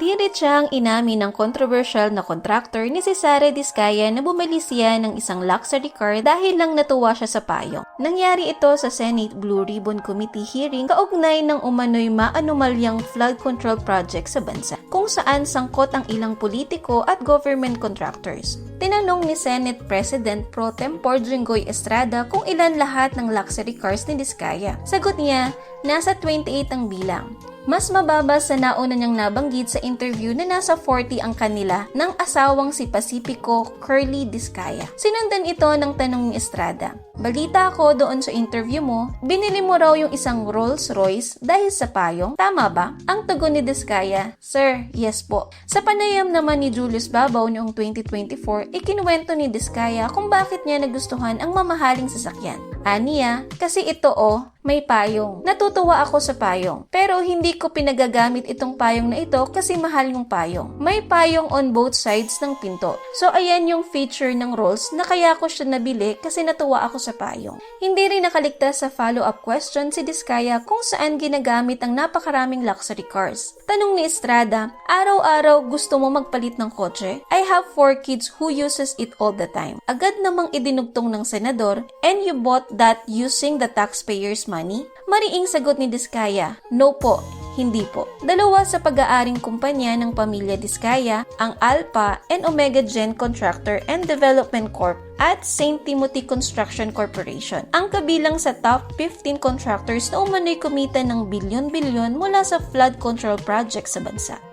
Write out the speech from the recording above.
Diretsahang inamin ng controversial na contractor ni si Sara Diskaya na bumili siya ng isang luxury car dahil lang natuwa siya sa payong. Nangyari ito sa Senate Blue Ribbon Committee hearing kaugnay ng umano'y maanumalyang flood control project sa bansa, kung saan sangkot ang ilang politiko at government contractors. Tinanong ni Senate President Pro Tempore Jinggoy Estrada kung ilan lahat ng luxury cars ni Diskaya. Sagot niya, nasa 28 ang bilang. Mas mababa sa nauna niyang nabanggit sa interview na nasa 40 ang kanila ng asawang si Pacifico Curly Diskaya. Sinundan ito ng tanong ni Estrada. Balita ko doon sa interview mo, binili mo raw yung isang Rolls Royce dahil sa payong. Tama ba? Ang tugon ni Diskaya, Sir, yes po. Sa panayam naman ni Julius Babaw noong 2024, ikinuwento ni Diskaya kung bakit niya nagustuhan ang mamahaling sasakyan. Aniya, kasi ito oh, may payong. Natutuwa ako sa payong. Pero hindi ko pinagagamit itong payong na ito kasi mahal yung payong. May payong on both sides ng pinto. So ayan yung feature ng Rolls na kaya ko siya nabili kasi natuwa ako sa payong. Hindi rin nakaligtas sa follow-up question si Diskaya kung saan ginagamit ang napakaraming luxury cars. Tanong ni Estrada, araw-araw gusto mo magpalit ng kotse? I have four kids who uses it all the time. Agad namang idinugtong ng senador, and you bought that using the taxpayers' money? Mariing sagot ni Diskaya, no po, hindi po. Dalawa sa pag-aaring kumpanya ng pamilya Diskaya, ang Alpha and Omega Gen Contractor and Development Corp at St. Timothy Construction Corporation. Ang kabilang sa top 15 contractors na umano'y kumita ng bilyon-bilyon mula sa flood control project sa bansa.